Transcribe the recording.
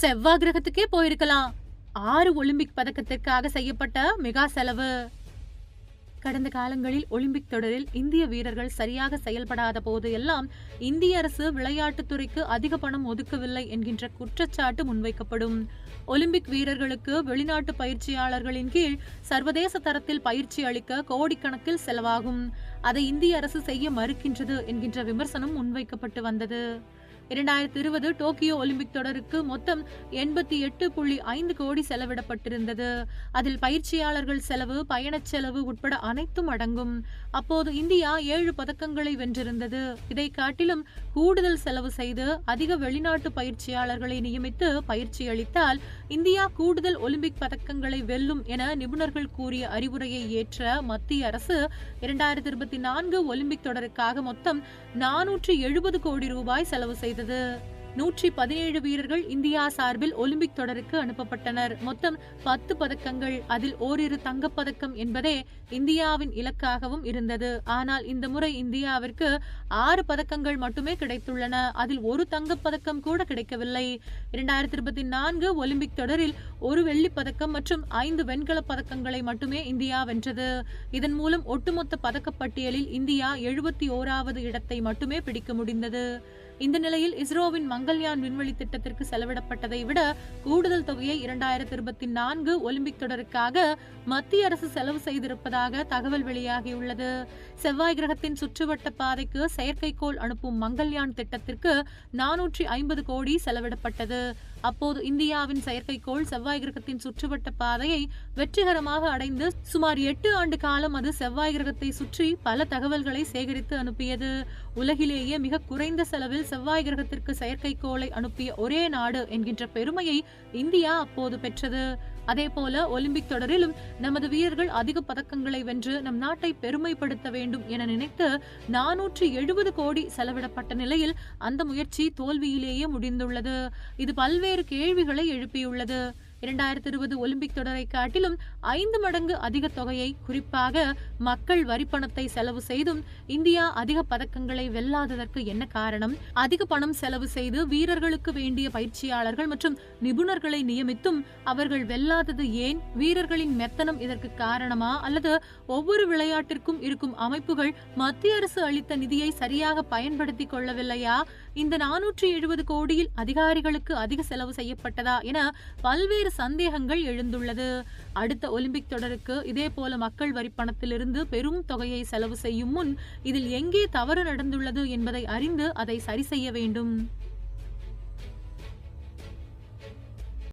செவ்வாய் கிரகத்துக்கே போயிருக்கலாம். ஆறு ஒலிம்பிக் பதக்கத்திற்காக செய்யப்பட்ட மெகா செலவு. கடந்த காலங்களில் ஒலிம்பிக் தொடரில் இந்திய வீரர்கள் சரியாக செயல்படாத போது எல்லாம் இந்திய அரசு விளையாட்டுத்துறைக்கு அதிக பணம் ஒதுக்கவில்லை என்கின்ற குற்றச்சாட்டு முன்வைக்கப்படும். ஒலிம்பிக் வீரர்களுக்கு வெளிநாட்டு பயிற்சியாளர்களின் கீழ் சர்வதேச தரத்தில் பயிற்சி அளிக்க கோடிக்கணக்கில் செலவாகும். அதை இந்திய அரசு செய்ய மறுக்கின்றது என்கின்ற விமர்சனம் முன்வைக்கப்பட்டு வந்தது. இரண்டாயிரத்தி இருபது டோக்கியோ ஒலிம்பிக் தொடருக்கு மொத்தம் எண்பத்தி எட்டு புள்ளி ஐந்து கோடி செலவிடப்பட்டிருந்தது. அதில் பயிற்சியாளர்கள் செலவு பயணச் செலவு உட்பட அனைத்தும் அடங்கும். அப்போது இந்தியா ஏழு பதக்கங்களை வென்றிருந்தது. இதை காட்டிலும் கூடுதல் செலவு செய்து அதிக வெளிநாட்டு பயிற்சியாளர்களை நியமித்து பயிற்சி அளித்தால் இந்தியா கூடுதல் ஒலிம்பிக் பதக்கங்களை வெல்லும் என நிபுணர்கள் கூறிய அறிவுரையை ஏற்ற மத்திய அரசு இரண்டாயிரத்தி இருபத்தி நான்கு ஒலிம்பிக் தொடருக்காக மொத்தம் நானூற்றி எழுபது கோடி ரூபாய் செலவு செய்தது நூற்றி பதினேழு வீரர்கள் இந்தியா சார்பில் ஒலிம்பிக் தொடருக்கு அனுப்பப்பட்டனர். மொத்தம் பத்து பதக்கங்கள். அதில் ஓரிரு தங்கப்பதக்கம் என்பதே இந்தியாவின் இலக்காகவும் இருந்தது. ஆனால் இந்த முறை இந்தியாவிற்கு ஆறு பதக்கங்கள் மட்டுமே கிடைத்துள்ளன. அதில் ஒரு தங்கப்பதக்கம் கூட கிடைக்கவில்லை. இரண்டாயிரத்தி இருபத்தி நான்கு ஒலிம்பிக் தொடரில் ஒரு வெள்ளிப் பதக்கம் மற்றும் ஐந்து வெண்கலப் பதக்கங்களை மட்டுமே இந்தியா வென்றது. இதன் மூலம் ஒட்டுமொத்த பதக்கப்பட்டியலில் இந்தியா எழுபத்தி ஓராவது இடத்தை மட்டுமே பிடிக்க முடிந்தது. இந்த நிலையில் இஸ்ரோவின் மங்கள்யான் விண்வெளி திட்டத்திற்கு செலவிடப்பட்டதை விட கூடுதல் தொகையை இரண்டாயிரத்தி இருபத்தி நான்கு ஒலிம்பிக் தொடருக்காக மத்திய அரசு செலவு செய்திருப்பதாக தகவல் வெளியாகியுள்ளது. செவ்வாய் கிரகத்தின் சுற்றுவட்ட பாதைக்கு செயற்கைக்கோள் அனுப்பும் மங்கள்யான் திட்டத்திற்கு நானூற்றி ஐம்பது கோடி செலவிடப்பட்டது. அப்போது இந்தியாவின் செயற்கைக்கோள் செவ்வாய் கிரகத்தின் சுற்றுவட்ட பாதையை வெற்றிகரமாக அடைந்து சுமார் எட்டு ஆண்டு காலம் அது செவ்வாய் கிரகத்தை சுற்றி பல தகவல்களை சேகரித்து அனுப்பியது. உலகிலேயே மிக குறைந்த செலவில் செவ்வாய் கிரகத்திற்கு செயற்கைக்கோளை அனுப்பிய ஒரே நாடு என்கின்ற பெருமையை இந்தியா அப்போது பெற்றது. அதே போல ஒலிம்பிக் தொடரிலும் நமது வீரர்கள் அதிக பதக்கங்களை வென்று நம் நாட்டை பெருமைப்படுத்த வேண்டும் என நினைத்து நானூற்று எழுபது கோடி செலவிடப்பட்ட நிலையில் அந்த முயற்சி தோல்வியிலேயே முடிந்துள்ளது. இது பல்வேறு கேள்விகளை எழுப்பியுள்ளது. இரண்டாயிரத்தி இருபது ஒலிம்பிக் தொடரை காட்டிலும் ஐந்து மடங்கு அதிக தொகையை குறிப்பாக மக்கள் வரிப்பணத்தை செலவு செய்தும் இந்தியா அதிக பதக்கங்களை வெல்லாததற்கு என்ன காரணம்? அதிக பணம் செலவு செய்து வீரர்களுக்கு வேண்டிய பயிற்சியாளர்கள் மற்றும் நிபுணர்களை நியமித்தும் அவர்கள் வெல்லாதது ஏன்? வீரர்களின் மெத்தனம் இதற்கு காரணமா? அல்லது ஒவ்வொரு விளையாட்டிற்கும் இருக்கும் அமைப்புகள் மத்திய அரசு அளித்த நிதியை சரியாக பயன்படுத்திக் கொள்ளவில்லையா? இந்த நானூற்றி எழுபது கோடியில் அதிகாரிகளுக்கு அதிக செலவு செய்யப்பட்டதா என பல்வேறு சந்தேகங்கள் எழுந்துள்ளது. அடுத்த ஒலிம்பிக் தொடருக்கு இதே போல மக்கள் வரி பணத்திலிருந்து பெரும் தொகையை செலவு செய்யும் முன் இதில் எங்கே தவறு நடந்துள்ளது என்பதை அறிந்து அதை சரி செய்ய வேண்டும்.